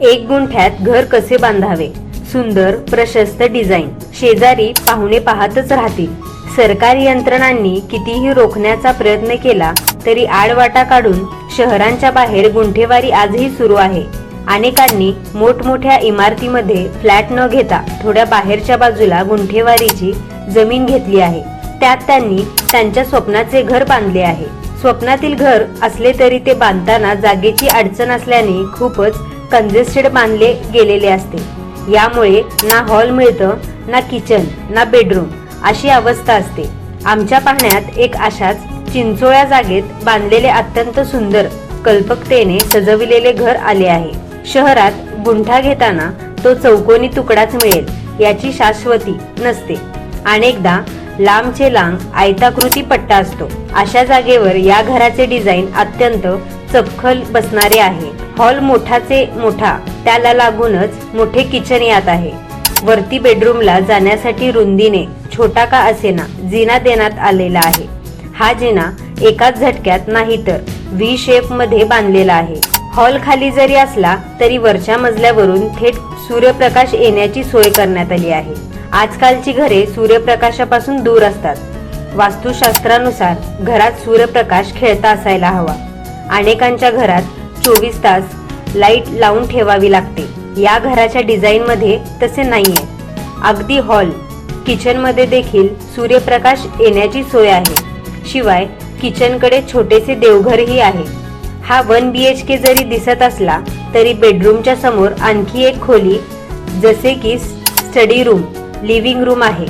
एक गुंठ्यात घर कसे बांधावे? सुंदर प्रशस्त डिझाईन. शेजारी पाहुणे पाहतच राहतील. सरकारी यंत्रणांनी कितीही रोखण्याचा प्रयत्न केला तरी आडवाटा काढून शहरांच्या बाहेर गुंठेवारी आजही सुरू आहे. अनेकांनी मोठमोठ्या इमारतीमध्ये फ्लॅट न घेता थोड्या बाहेरच्या बाजूला गुंठेवारीची जमीन घेतली आहे. त्यात त्यांनी त्यांच्या स्वप्नाचे घर बांधले आहे. स्वप्नातील घर असले तरी ते बांधताना जागेची अडचण असल्याने खूपच कंजेस्टेड बांधले गेलेले असते. यामुळे ना हॉल मिळतं ना किचन ना बेडरूम अशी अवस्था असते. आमच्या पाहण्यात एक अशाच चिंचोळ्या जागेत बांधलेले अत्यंत सुंदर कल्पकतेने सजविलेले घर आले आहे. शहरात गुंठा घेताना तो चौकोनी तुकडाच मिळेल याची शाश्वती नसते. अनेकदा लांबचे लांब आयताकृती पट्टा असतो. अशा जागेवर या घराचे डिझाईन अत्यंत चपखल बसणारे आहे. हॉल मोठाचे मोठा. त्याला लागूनच मोठे किचन यात आहे. वरती बेडरूमला जाण्यासाठी रुंदीने छोटा का असेना जिना देण्यात आलेला आहे. हा जिना एकाच झटक्यात नाही तर व्ही शेपमध्ये बांधलेला आहे. हॉल खाली जरी असला तरी वरच्या मजल्यावरून थेट सूर्यप्रकाश येण्याची सोय करण्यात आली आहे. आजकालची घरे सूर्यप्रकाशापासून दूर असतात. वास्तुशास्त्रानुसार घरात सूर्यप्रकाश खेळता असायला हवा. अनेकांच्या घरात चोवीस तास लाइट लावून ठेवावी लागते. या घराच्या डिझाईनमध्ये तसे नाहीये. अगदी हॉल किचनमध्ये देखील सूर्यप्रकाश येण्याची सोय आहे. शिवाय किचनकडे छोटेसे देवघरही आहे. हा वन बी एच के जरी दिसत असला तरी बेडरूमच्या समोर आणखी एक खोली जसे की स्टडी रूम लिव्हिंग रूम आहे.